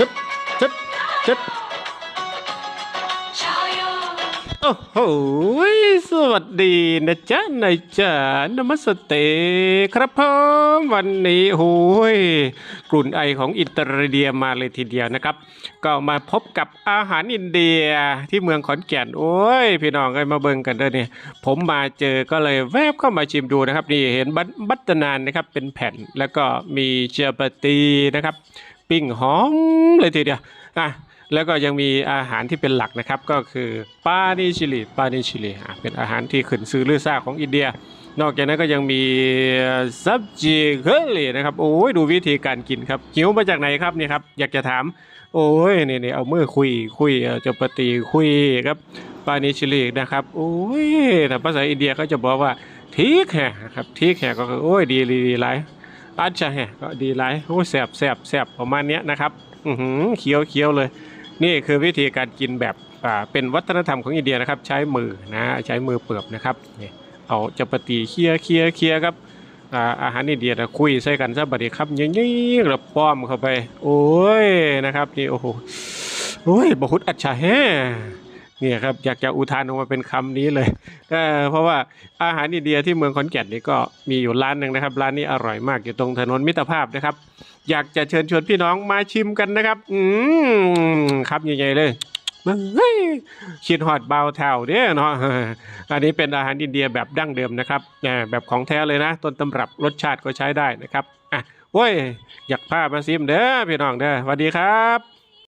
ชึบชึบชึบโอ้โหสวัสดีนะจ๊ะนายจ๋านมัสเตครับผมวันนี้โอ้ยกลุ่นไอของอินเตอร์เดียมาเลยทีเดียวนะครับ ก็มาพบกับอาหารอินเดียที่เมืองขอนแก่นโอ้ย พี่น้องก็มาเบิ่งกันเด้อเนี่ยผมมาเจอก็เลยแวบเข้ามาชิมดูนะครับ นี่เห็นบัตบัตนานนะครับเป็นแผ่นแล้วก็มีเจลาปตีนะครับ ปิ้งหอมเลยทีเดียวอะแล้วก็ยังมีอาหารที่เป็นหลักนะครับ ก็คือปานิชิลีปานิชิลีอะเป็นอาหารที่ขึ้นซื้อลือซ่าของอินเดีย นอกจากนั้นก็ยังมีซับจีเคอรี่นะครับโอ้ยดูวิธีการกินครับหิวมาจากไหนครับเนี่ยครับอยากจะถาม โอ้ยนี่นี่เอามือคุยคุยเอาจะปฏิคุยครับปานิชิลีนะครับโอ้ยแต่ภาษาอินเดียเขาจะบอกว่าทีแห่ครับทีแห่ก็คือโอ้ยดีดีดีไร อัจฉริยะก็ดีไรโอ้แสบแสบแสบประมาณเนี้ยนะครับอือหือเคี้ยวเคี้ยวเลย นี่คือวิธีการกินแบบอ่าเป็นวัฒนธรรมของอินเดียนะครับ ใช้มือนะใช้มือเปิบนะครับนี่เอาจะปฏิเคี้ยวเคี้ยวเคี้ยวครับอ่าอาหารอินเดียนะคุยใส่กันซะบัดนี้ครับยิ่งๆแล้วป้อมเข้าไป โอ้ยนะครับนี่โอ้โหโอ้ยบหุดอัจฉริยะ เนี่ยครับอยากจะอุทานออกมาเป็นคำนี้เลยเเพราะว่าอาหารอินเดียที่เมืองขอนแก่นนี่ก็มีอยู่ร้านหนึ่งนะครับ ร้านนี้อร่อยมากอยู่ตรงถนนมิตรภาพนะครับ อยากจะเชิญชวนพี่น้องมาชิมกันนะครับ อืมครับใหญ่ๆเลยเฮ้ยคิดฮอดเบาแถวเด้อเนาะอันนี้เป็นอาหารอินเดียแบบดั้งเดิมนะครับอ่าแบบของแท้เลยนะ ต้นตำรับรสชาติก็ใช้ได้นะครับอะโอ้ยอยากพามาซิมเด้อพี่น้องเด้อสวัสดีครับ